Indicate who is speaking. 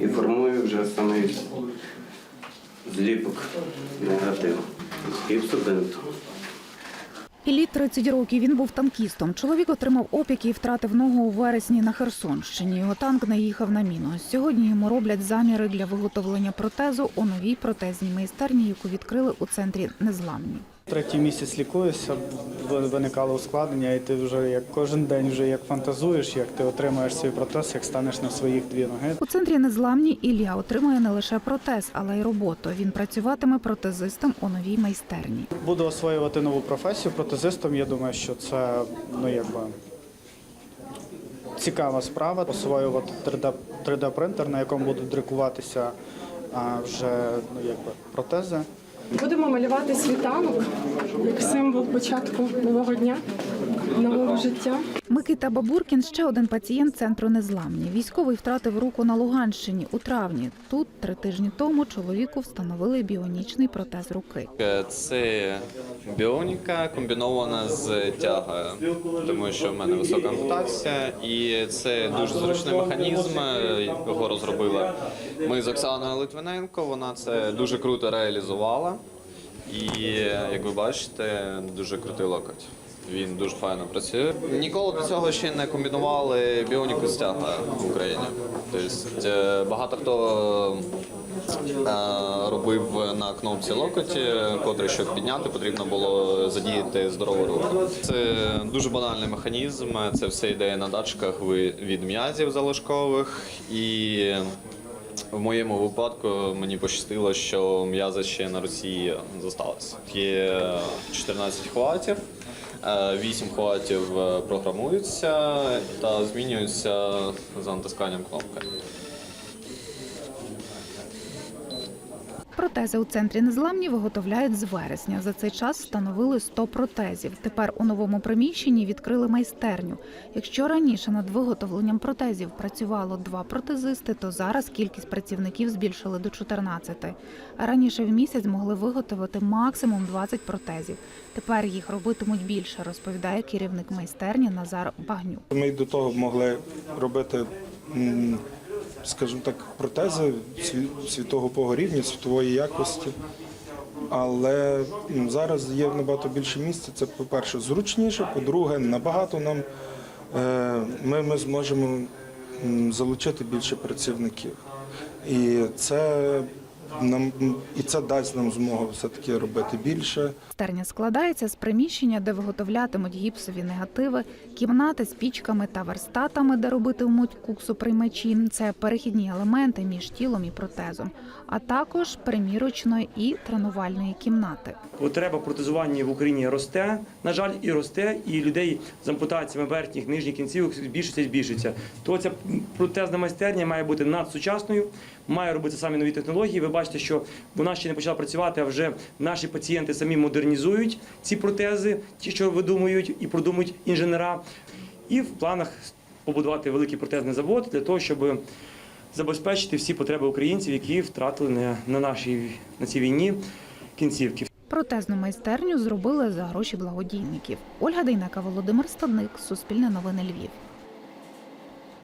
Speaker 1: і формую вже самий зліпок негативу. Співстуденту.
Speaker 2: Іллі 30 років. Він був танкістом. Чоловік отримав опіки і втратив ногу у вересні на Херсонщині. Його танк наїхав на міну. Сьогодні йому роблять заміри для виготовлення протезу у новій протезній майстерні, яку відкрили у центрі Незламні.
Speaker 3: Третій місяць лікуюся, виникало ускладнення, і ти вже як кожен день вже як фантазуєш, як ти отримаєш свій протез, як станеш на своїх дві ноги.
Speaker 2: У центрі Незламні Ілля отримує не лише протез, але й роботу. Він працюватиме протезистом у новій майстерні.
Speaker 3: Буду освоювати нову професію протезистом. Я думаю, що це ну якби цікава справа. Освоювати 3D, 3D принтер, на якому будуть друкуватися а, вже ну якби протези.
Speaker 4: Будемо малювати світанок як символ початку нового дня, життя.
Speaker 2: Микита Бабуркін ще один пацієнт центру Незламні. Військовий втратив руку на Луганщині у травні. Тут три тижні тому чоловіку встановили біонічний протез руки.
Speaker 5: Це біоніка комбінована з тягою, тому що в мене висока ампутація, і це дуже зручний механізм. Його розробили ми з Оксаною Литвиненко. Вона це дуже круто реалізувала. І як ви бачите, дуже крутий локоть. Він дуже файно працює. Ніколи до цього ще не комбінували біоніку з в Україні. Тобто е, багато хто е, робив на кнопці локоті, котрий щоб підняти, потрібно було задіяти здорову руку. Це дуже банальний механізм. Це все йде на датчиках від м'язів залишкових і. В моєму випадку мені пощастило, що м'язи ще на Росії зосталися. Є 14 хватів, 8 хватів е, програмуються та змінюються за натисканням кнопки.
Speaker 2: Протези у центрі Незламні виготовляють з вересня. За цей час встановили 100 протезів. Тепер у новому приміщенні відкрили майстерню. Якщо раніше над виготовленням протезів працювало два протезисти, то зараз кількість працівників збільшили до 14. А раніше в місяць могли виготовити максимум 20 протезів. Тепер їх робитимуть більше, розповідає керівник майстерні Назар Багнюк.
Speaker 6: Ми до того могли робити, скажімо так, протези світового рівня, світової якості. Але зараз є набагато більше місця. Це, по-перше, зручніше, по-друге, набагато нам е, ми, ми зможемо залучити більше працівників. І це нам і це дасть нам змогу все-таки робити більше.
Speaker 2: Майстерня складається з приміщення, де виготовлятимуть гіпсові негативи, кімнати з пічками та верстатами, де робитимуть куксоприймачі. Це перехідні елементи між тілом і протезом, а також примірочної і тренувальної кімнати.
Speaker 7: Потреба в протезуванні в Україні росте, на жаль, і росте, і людей з ампутаціями верхніх нижніх кінцівок збільшиться і збільшиться. То ця протезна майстерня має бути надсучасною, має робити самі нові технології. Ви бачите, що вона ще не почала працювати, а вже наші пацієнти самі модернізують ці протези, ті, що видумують і продумують інженера. І в планах побудувати великий протезний завод для того, щоб забезпечити всі потреби українців, які втратили на, на нашій на цій війні кінцівки.
Speaker 2: Протезну майстерню зробили за гроші благодійників. Ольга Дейнека, Володимир Стадник, Суспільне новини Львів.